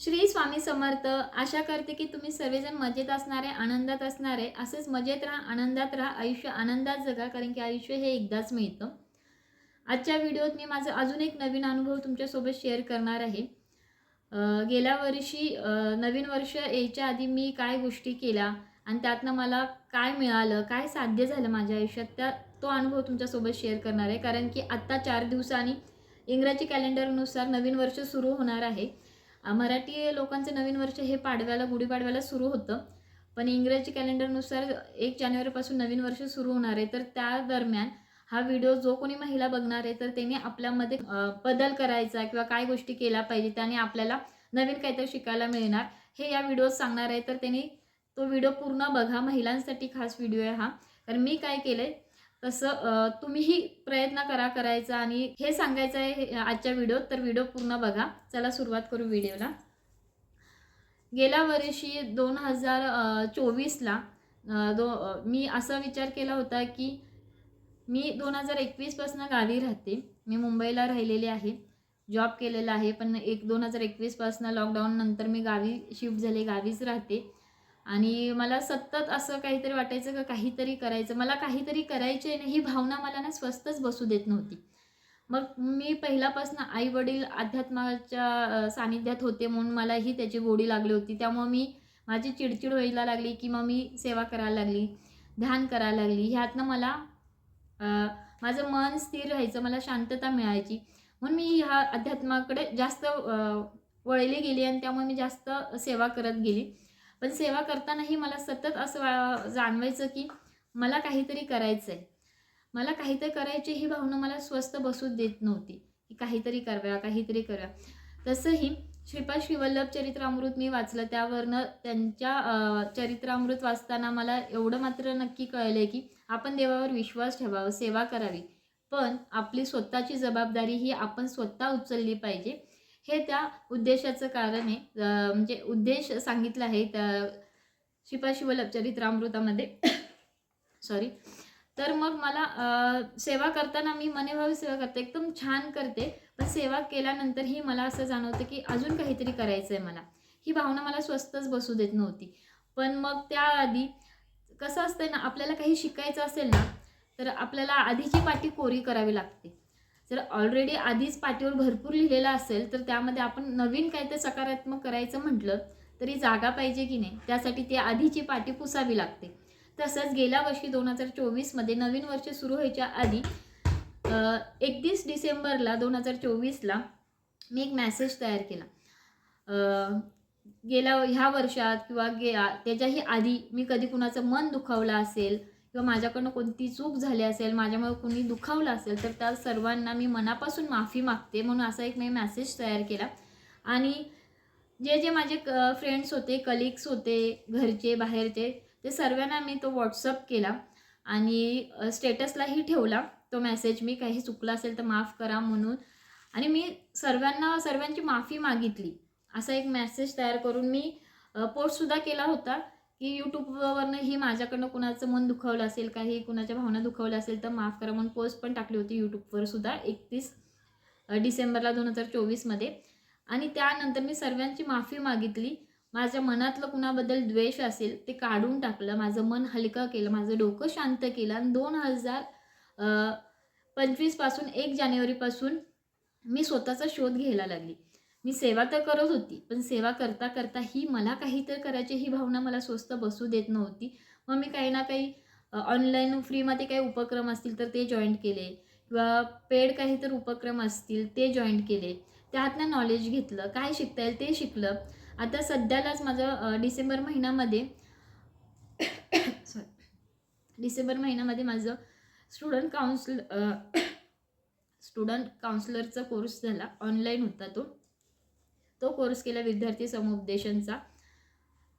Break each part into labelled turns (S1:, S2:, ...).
S1: श्री स्वामी समर्थ आशा करते की तुम्ही सर्वजण मजेत असणारे आनंदात असणारे असेच मजेत राहा आनंदात राहा आयुष्य आनंदात जगा कारण की आयुष्य हे एकदाच मिळतं. आजच्या व्हिडिओत मी माझा अजून एक नवीन अनुभव तुमच्यासोबत शेअर करणार आहे. गेल्या वर्षी नवीन वर्ष यायच्या आधी मी काय गोष्टी केल्या आणि त्यातनं मला काय मिळालं काय साध्य झालं माझ्या आयुष्यात त्या तो अनुभव तुमच्यासोबत शेअर करणार आहे. कारण की आत्ता चार दिवसांनी इंग्रजी कॅलेंडरनुसार नवीन वर्ष सुरू होणार आहे. मराठी लोकांचे नवीन वर्ष हे पाडव्याला गुढीपाडव्याला सुरू होतं. पण इंग्रजी कॅलेंडरनुसार एक जानेवारीपासून नवीन वर्ष सुरू होणार आहे. तर त्या दरम्यान हा व्हिडिओ जो कोणी महिला बघणार आहे तर त्यांनी आपल्यामध्ये बदल करायचा किंवा काय गोष्टी केल्या पाहिजे त्याने आपल्याला नवीन काहीतरी शिकायला मिळणार. हे या व्हिडिओत सांगणार आहे. तर त्यांनी तो व्हिडिओ पूर्ण बघा. महिलांसाठी खास व्हिडिओ आहे हा. तर मी काय केलं आहे तसं तुम्हीही प्रयत्न करा करायचा आणि हे सांगायचं आहे हे- आजच्या व्हिडिओत तर व्हिडिओ पूर्ण बघा. चला सुरुवात करू व्हिडिओला. गेल्या वर्षी दोन हजार चोवीसला दो मी असा विचार केला होता की मी दोन हजार एकवीसपासून गावी राहते. मी मुंबईला राहिलेले आहे. जॉब केलेला आहे. पण एक दोन हजार एकवीसपासून लॉकडाऊन नंतर मी गावी शिफ्ट झाले गावीच राहते. आणि मला सतत असं काहीतरी वाटायचं का काहीतरी करायचं. मला काहीतरी करायचे नाही ही भावना मला ना स्वस्तच बसू देत नव्हती. मग मी पहिल्यापासून आई वडील अध्यात्माच्या सानिध्यात होते म्हणून मलाही त्याची गोडी लागली होती. त्यामुळं मी माझी चिडचिड व्हायला लागली की मग मी सेवा करायला लागली ध्यान करायला लागली. ह्यातनं मला माझं मन स्थिर राहायचं मला शांतता मिळायची. म्हणून मी ह्या अध्यात्माकडे जास्त वळली गेली आणि त्यामुळे मी जास्त सेवा करत गेली. पण सेवा करतानाही मला सतत असं वा- जाणवायचं की मला काहीतरी करायचं आहे मला काहीतरी करायची ही भावना मला स्वस्त बसू देत नव्हती. की काहीतरी कराव्या काहीतरी करा तसंही श्रीपाद श्रीवल्लभ चरित्रामृत मी वाचलं. त्यावरनं त्यांच्या चरित्रामृत वाचताना मला एवढं मात्र नक्की कळलं की आपण देवावर विश्वास ठेवावा सेवा करावी. पण आपली स्वतःची जबाबदारी ही आपण स्वतः उचलली पाहिजे. हे त्या उद्देशाचं कारण आहे. म्हणजे उद्देश सांगितला आहे त्या श्रीपाद शिवलभ चरित्रामृतामध्ये सॉरी तर मग मला सेवा करताना मी मनेभावी सेवा करते एकदम छान करते. पण सेवा केल्यानंतरही मला असं जाणवतं की अजून काहीतरी करायचं आहे मला. ही भावना मला स्वस्तच बसू देत नव्हती. पण मग त्याआधी कसं असतंय ना आपल्याला काही शिकायचं असेल ना तर आपल्याला आधीची पाठी कोरी करावी लागते. जर ऑलरेडी आधीच पाटीवर भरपूर लिहिलेलं असेल तर त्यामध्ये आपण नवीन काय तर सकारात्मक करायचं म्हटलं तरी जागा पाहिजे की नाही त्यासाठी ती आधीची पाठी पुसावी लागते. तसंच गेल्या वर्षी दोन हजार चोवीसमध्ये नवीन वर्ष सुरू व्हायच्या आधी एकतीस डिसेंबरला दोन हजार चोवीसला मी एक मॅसेज तयार केला. गेल्या ह्या वर्षात किंवा गे त्याच्याही आधी मी कधी कुणाचं मन दुखावलं असेल किंवा माझ्याकडनं कोणती चूक झाली असेल माझ्यामुळे कोणी दुखावलं असेल तर त्या सर्वांना मी मनापासून माफी मागते म्हणून असा एक मी मेसेज तयार केला. आणि जे जे माझे क फ्रेंड्स होते कलिग्स होते घरचे बाहेरचे ते सर्वांना मी तो व्हॉट्सअप केला आणि स्टेटसलाही ठेवला. तो मेसेज मी काही चुकला असेल तर माफ करा म्हणून. आणि मी सर्वांना सर्वांची माफी मागितली. असा एक मेसेज तयार करून मी पोस्टसुद्धा केला होता. की यूट्यूबवरनं ही माझ्याकडनं कुणाचं मन दुखावलं असेल काही कुणाच्या भावना दुखावल्या असेल तर माफ करा म्हणून पोस्ट पण टाकली होती यूट्यूबवर सुद्धा एकतीस डिसेंबरला दोन हजार चोवीसमध्ये. आणि त्यानंतर मी सर्वांची माफी मागितली. माझ्या मनातलं कुणाबद्दल द्वेष असेल ते काढून टाकलं. माझं मन हलकं केलं माझं डोकं शांत केलं. आणि दोन हजार पंचवीसपासून एक जानेवारीपासून मी स्वतःचा शोध घ्यायला लागली. मी सेवा तर करत होती पण सेवा करता करता ही मला काहीतरी करायची ही भावना मला स्वस्त बसू देत नव्हती. मग मी काही ना काही ऑनलाईन फ्रीमध्ये काही उपक्रम असतील तर ते जॉईन केले किंवा पेड काही तर उपक्रम असतील ते जॉईन केले. त्यातनं नॉलेज घेतलं काय शिकता येईल ते शिकलं. आता सध्यालाच माझं डिसेंबर महिन्यामध्ये सॉरी डिसेंबर महिन्यामध्ये माझं स्टुडंट काउन्सिल स्टुडंट काउन्सिलरचा कोर्स झाला ऑनलाईन होता तो. तो कोर्स केला विद्यार्थी समुपदेशनचा.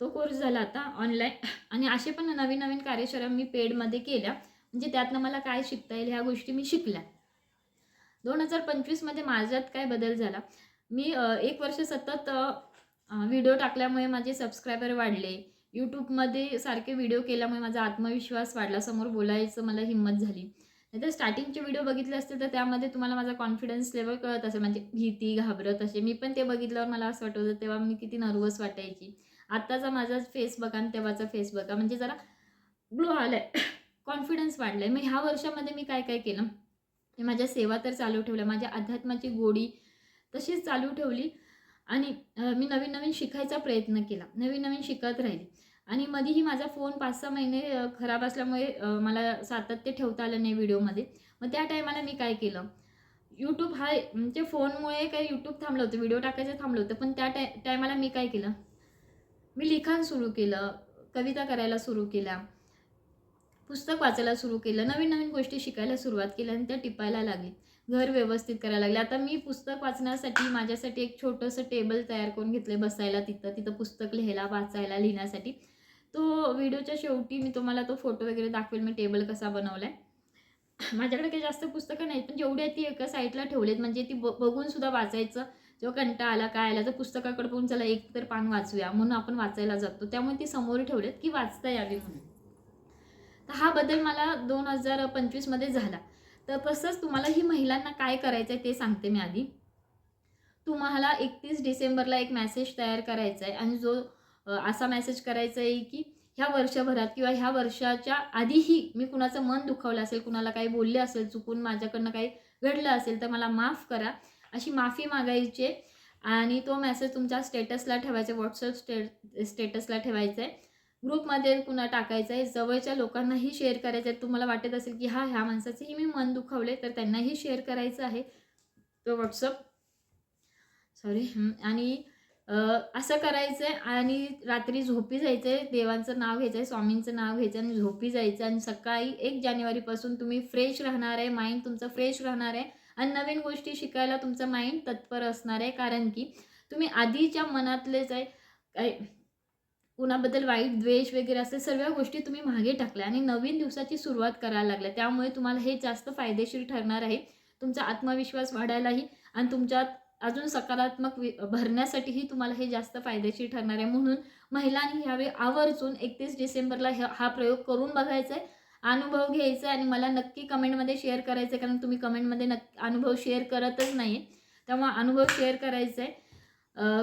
S1: तो कोर्स झाला आता ऑनलाईन आणि असे पण नवीन नवीन कार्यशाळा मी पेडमध्ये केल्या. म्हणजे त्यातनं मला काय शिकता येईल ह्या गोष्टी मी शिकल्या. दोन हजार पंचवीसमध्ये माझ्यात काय बदल झाला? मी एक वर्ष सतत व्हिडिओ टाकल्यामुळे माझे सबस्क्रायबर वाढले. यूट्यूबमध्ये सारखे व्हिडिओ केल्यामुळे माझा आत्मविश्वास वाढला. समोर बोलायचं मला हिंमत झाली. नाही तर स्टार्टिंगचे व्हिडिओ बघितले असतील तर त्यामध्ये तुम्हाला माझा कॉन्फिडन्स लेवल कळत असेल. म्हणजे भीती घाबरत असे. मी पण ते बघितल्यावर मला असं वाटत होतं तेव्हा मी किती नर्वस वाटायची. आत्ताचा माझा फेस बघा आणि तेव्हाचा फेस बघा. म्हणजे जरा ग्लो आलाय. कॉन्फिडन्स वाढलाय. मग ह्या वर्षामध्ये मी काय काय केलं? मी माझ्या सेवा तर चालू ठेवल्या. माझ्या अध्यात्माची गोडी तशीच चालू ठेवली. आणि मी नवीन नवीन शिकायचा प्रयत्न केला. नवीन नवीन शिकत राहिली. आणि मध्येही माझा फोन पाच सहा महिने खराब असल्यामुळे मला सातत्य ठेवता आलं नाही व्हिडिओमध्ये. मग त्या टायमाला मी काय केलं? यूट्यूब हा म्हणजे फोनमुळे काही यूट्यूब थांबलं होतं व्हिडिओ टाकायचं थांबलं होतं पण त्या टाय टायमाला मी काय केलं? मी लिखाण सुरू केलं कविता करायला सुरू केल्या पुस्तक वाचायला सुरू केलं नवीन नवीन गोष्टी शिकायला सुरुवात केली आणि त्या टिपायला लागली. घर व्यवस्थित करायला लागले. आता मी पुस्तक वाचण्यासाठी माझ्यासाठी एक छोटंसं टेबल तयार करून घेतलं बसायला तिथं तिथं पुस्तक लिहायला वाचायला लिहिण्यासाठी. तो व्हिडिओच्या शेवटी मी तुम्हाला तो फोटो वगैरे दाखवेल मी टेबल कसा बनवला आहे माझ्याकडे काही जास्त पुस्तकं नाहीत पण जेवढी आहेत ती एका साईडला ठेवलेत. म्हणजे ती ब बघूनसुद्धा वाचायचं. जेव्हा कंटा आला काय आला तर पुस्तकाकडे बघून चला एक तर पान वाचूया म्हणून आपण वाचायला जातो. त्यामुळे ती समोर ठेवलेत की वाचता यावी म्हणून. तर हा बदल मला दोन हजार पंचवीसमध्ये झाला. तर तसंच तुम्हाला ही महिलांना काय करायचं आहे ते सांगते मी आधी. तुम्हाला एकतीस डिसेंबरला एक मेसेज तयार करायचा आहे आणि जो असा मेसेज करायचा आहे की ह्या वर्षभरात किंवा ह्या वर्षाच्या आधीही मी कुणाचं मन दुखावलं असेल कुणाला काही बोलले असेल चुकून माझ्याकडनं काही घडलं असेल तर मला माफ करा. अशी माफी मागायची आहे. आणि तो मेसेज तुमच्या स्टेटसला ठेवायचा व्हॉट्सअप स्टे स्टेटसला ठेवायचा आहे ग्रुपमध्ये कुणा टाकायचं आहे जवळच्या लोकांनाही शेअर करायचं आहे तुम्हाला वाटत असेल की हा ह्या माणसाचंही मी मन दुखावले तर त्यांनाही शेअर करायचं आहे. तो व्हॉट्सअप सॉरी आणि असं करायचं आहे आणि रात्री झोपी जायचं आहे देवांचं नाव घ्यायचं आहे स्वामींचं नाव घ्यायचं आणि झोपी जायचं आणि सकाळी एक जानेवारीपासून तुम्ही फ्रेश राहणार आहे माइंड तुमचं फ्रेश राहणार आहे. आणि नवीन गोष्टी शिकायला तुमचं माइंड तत्पर असणार आहे. कारण की तुम्ही आधीच्या मनातलेच आहे काय कुणाबद्दल वाईट द्वेष वगैरे असे सर्व गोष्टी तुम्ही मागे टाकल्या आणि नवीन दिवसाची सुरुवात करायला लागल्या. त्यामुळे तुम्हाला हे जास्त फायदेशीर ठरणार आहे. तुमचा आत्मविश्वास वाढायलाही आणि तुमच्यात अजून सकारात्मक वि भरण्यासाठीही तुम्हाला हे जास्त फायदेशीर ठरणार आहे. म्हणून महिलांनी ह्यावेळी आवर्जून एकतीस डिसेंबरला ह्या हा प्रयोग करून बघायचा आहे अनुभव घ्यायचा आहे आणि मला नक्की कमेंटमध्ये शेअर करायचं आहे कारण तुम्ही कमेंटमध्ये नक्की अनुभव शेअर करतच नाही आहे त्यामुळे अनुभव शेअर करायचा आहे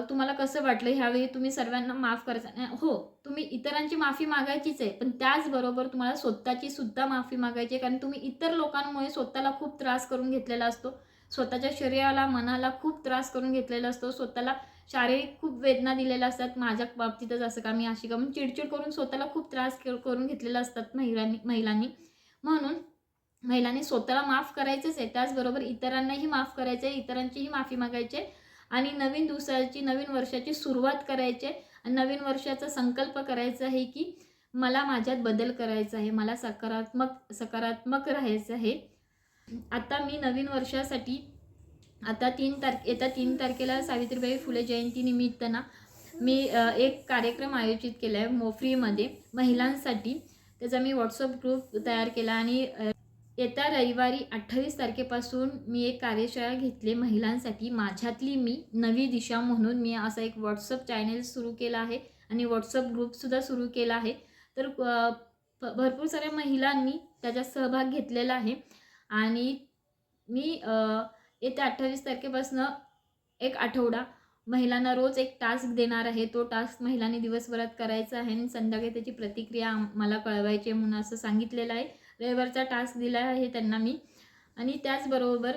S1: तुम्हाला कसं वाटलं? ह्यावेळी तुम्ही सर्वांना माफ करायचं. हो तुम्ही इतरांची माफी मागायचीच आहे पण त्याचबरोबर तुम्हाला स्वतःची सुद्धा माफी मागायची आहे कारण तुम्ही इतर लोकांमुळे स्वतःला खूप त्रास करून घेतलेला असतो. स्वतःच्या शरीराला मनाला खूप त्रास करून घेतलेला असतो. स्वतःला शारीरिक खूप वेदना दिलेल्या असतात. माझ्या बाबतीतच असं का मी अशी का म्हणून चिडचिड करून स्वतःला खूप त्रास के- करून घेतलेला असतात महिलांनी महिलांनी. म्हणून महिलांनी स्वतःला माफ करायचंच आहे. त्याचबरोबर इतरांनाही माफ करायचं आहे इतरांचीही माफी मागायची आहे आणि नवीन दिवसाची नवीन वर्षाची सुरुवात करायची आहे आणि नवीन वर्षाचा संकल्प करायचा आहे की मला माझ्यात बदल करायचा आहे. मला सकारात्मक सकारात्मक राहायचं आहे. आता मी नवीन वर्षासाठी आता तीन तारखे येत्या तीन तारखेला सावित्रीबाई फुले जयंतीनिमित्त ना मी एक कार्यक्रम आयोजित केला आहे मोफरीमध्ये महिलांसाठी. त्याचा मी व्हॉट्सअप ग्रुप तयार केला आणि येत्या रविवारी अठ्ठावीस तारखेपासून मी एक कार्यशाळा घेतली महिलांसाठी. माझ्यातली मी नवी दिशा म्हणून मी असा एक व्हॉट्सअप चॅनेल सुरू केला आहे आणि व्हॉट्सअप ग्रुपसुद्धा सुरू केला आहे. तर भरपूर साऱ्या महिलांनी त्याच्यात सहभाग घेतलेला आहे. आणि मी येत्या अठ्ठावीस तारखेपासून एक आठवडा महिलांना रोज एक टास्क देणार आहे. तो टास्क महिलांनी दिवसभरात करायचा आहे आणि संध्याकाळी त्याची प्रतिक्रिया मला कळवायची आहे म्हणून असं सांगितलेलं आहे. रविवारचा टास्क दिला आहे त्यांना मी. आणि त्याचबरोबर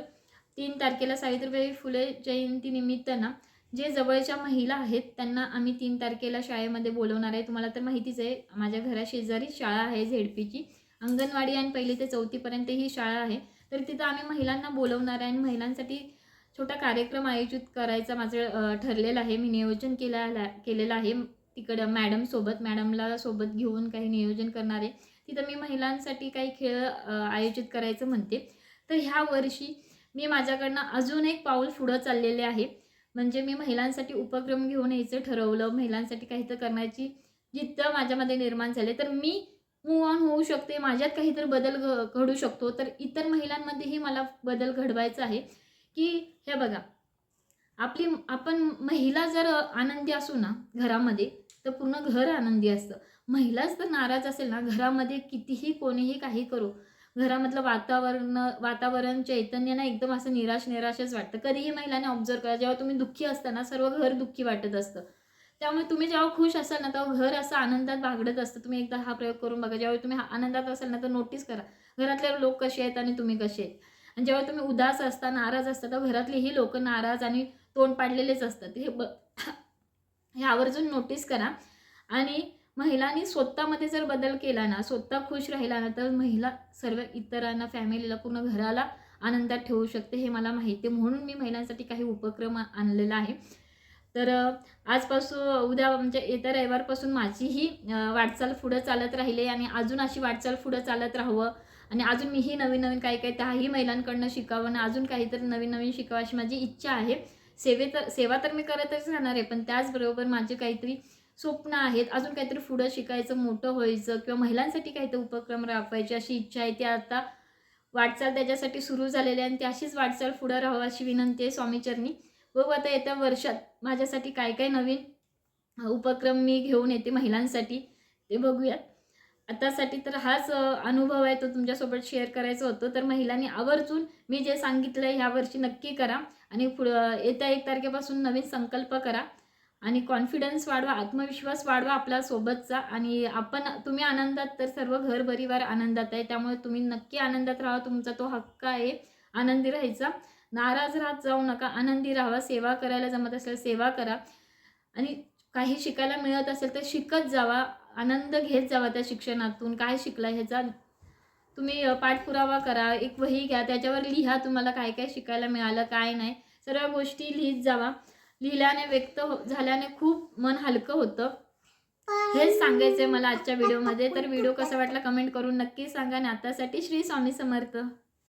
S1: तीन तारखेला सावित्रीबाई फुले जयंतीनिमित्त ना जे जवळच्या महिला आहेत त्यांना आम्ही तीन तारखेला शाळेमध्ये बोलवणार आहे. तुम्हाला तर माहितीच आहे माझ्या घराशेजारी शाळा आहे झेडपीची अंगणवाडी आणि पहिली ते चौथीपर्यंत ही शाळा आहे. तर तिथं आम्ही महिलांना बोलवणार आहे आणि महिलांसाठी छोटा कार्यक्रम आयोजित करायचा माझं ठरलेलं आहे. मी नियोजन केला केलेलं आहे. तिकडं मॅडमसोबत मॅडमला सोबत घेऊन काही नियोजन करणार आहे. तिथं मी महिलांसाठी काही खेळ आयोजित करायचं म्हणते. तर ह्या वर्षी मी माझ्याकडनं अजून एक पाऊल पुढं चाललेले आहे. म्हणजे मी महिलांसाठी उपक्रम घेऊन यायचं ठरवलं. महिलांसाठी काही तर करण्याची जिद्द माझ्यामध्ये निर्माण झाले. तर मी मूव ऑन होऊ शकते माझ्यात काहीतरी बदल घ घडू शकतो. तर इतर महिलांमध्येही मला बदल घडवायचा आहे की हे बघा आपली आपण महिला जर आनंदी असू ना घरामध्ये तर पूर्ण घर आनंदी असतं. महिलाच तर नाराज असेल ना घरामध्ये कितीही कोणीही काही करू घरामधलं वातावरण वातावरण चैतन्य ना एकदम असं निराश निराशच वाटतं. कधीही महिलांनी ऑब्झर्व करा जेव्हा तुम्ही दुःखी असताना सर्व घर दुःखी वाटत असतं. त्यामुळे तुम्ही जेव्हा खुश असाल ना तेव्हा घर असं आनंदात बागडत असतं. तुम्ही एकदा हा प्रयोग करून बघा. ज्यावेळी तुम्ही हा आनंदात असाल ना तर नोटीस करा. घरातले लोक कसे आहेत आणि तुम्ही कसे आहेत? आणि जेव्हा तुम्ही उदास असता नाराज असता तर घरातलीही लोक नाराज आणि तोंड पाडलेलेच असतात. हे ब हे आवर्जून नोटीस करा. आणि महिलांनी स्वतःमध्ये जर बदल केला ना स्वतः खुश राहिला ना तर महिला सर्व इतरांना फॅमिलीला पूर्ण घराला आनंदात ठेवू शकते. हे मला माहिती आहे. म्हणून मी महिलांसाठी काही उपक्रम आणलेला आहे. तर आजपासून उद्या म्हणजे येत्या रविवारपासून माझीही वाटचाल पुढं चालत राहिली आणि अजून अशी वाटचाल पुढं चालत राहावं. आणि अजून मीही नवीन नवीन काही काही त्याही महिलांकडनं शिकावं आणि अजून काहीतरी नवीन नवीन शिकावं अशी माझी इच्छा आहे. सेवे तर सेवा तर मी करतच राहणार आहे पण त्याचबरोबर माझे काहीतरी स्वप्न आहेत. अजून काहीतरी पुढं शिकायचं मोठं व्हायचं किंवा महिलांसाठी काहीतरी उपक्रम राबवायची अशी इच्छा आहे. ती आता वाटचाल त्याच्यासाठी सुरू झालेली आहे आणि ती अशीच वाटचाल पुढं राहावं अशी विनंती आहे स्वामीचरणी. बघू आता येत्या वर्षात माझ्यासाठी काय काय नवीन उपक्रम मी घेऊन येते महिलांसाठी ते बघूयात. आतासाठी तर हाच अनुभव आहे तो तुमच्यासोबत शेअर करायचा होतो. तर महिलांनी आवर्जून मी जे सांगितलं आहे ह्यावर्षी नक्की करा आणि पुढं येत्या एक तारखेपासून नवीन संकल्प करा आणि कॉन्फिडन्स वाढवा आत्मविश्वास वाढवा आपल्या सोबतचा आणि आपण तुम्ही आनंदात तर सर्व घर परिवार आनंदात आहे. त्यामुळे तुम्ही नक्की आनंदात राहा तुमचा तो हक्क आहे आनंदी राहायचा. नाराज राहत जाऊ नका आनंदी राहावा सेवा करायला जमत असेल सेवा करा. आणि काही शिकायला मिळत असेल तर शिकत जावा आनंद घेत जावा त्या शिक्षणातून. काय शिकला ह्याचा? तुम्ही पाठपुरावा करा एक वही घ्या त्याच्यावर लिहा तुम्हाला काय काय शिकायला मिळालं काय नाही. सर्व गोष्टी लिहित जावा. लिहिल्याने व्यक्त हो झाल्याने खूप मन हलकं होतं. हेच सांगायचंय मला आजच्या व्हिडिओमध्ये. तर व्हिडिओ कसा वाटला कमेंट करून नक्की सांगा. आणि आतासाठी श्री स्वामी समर्थ.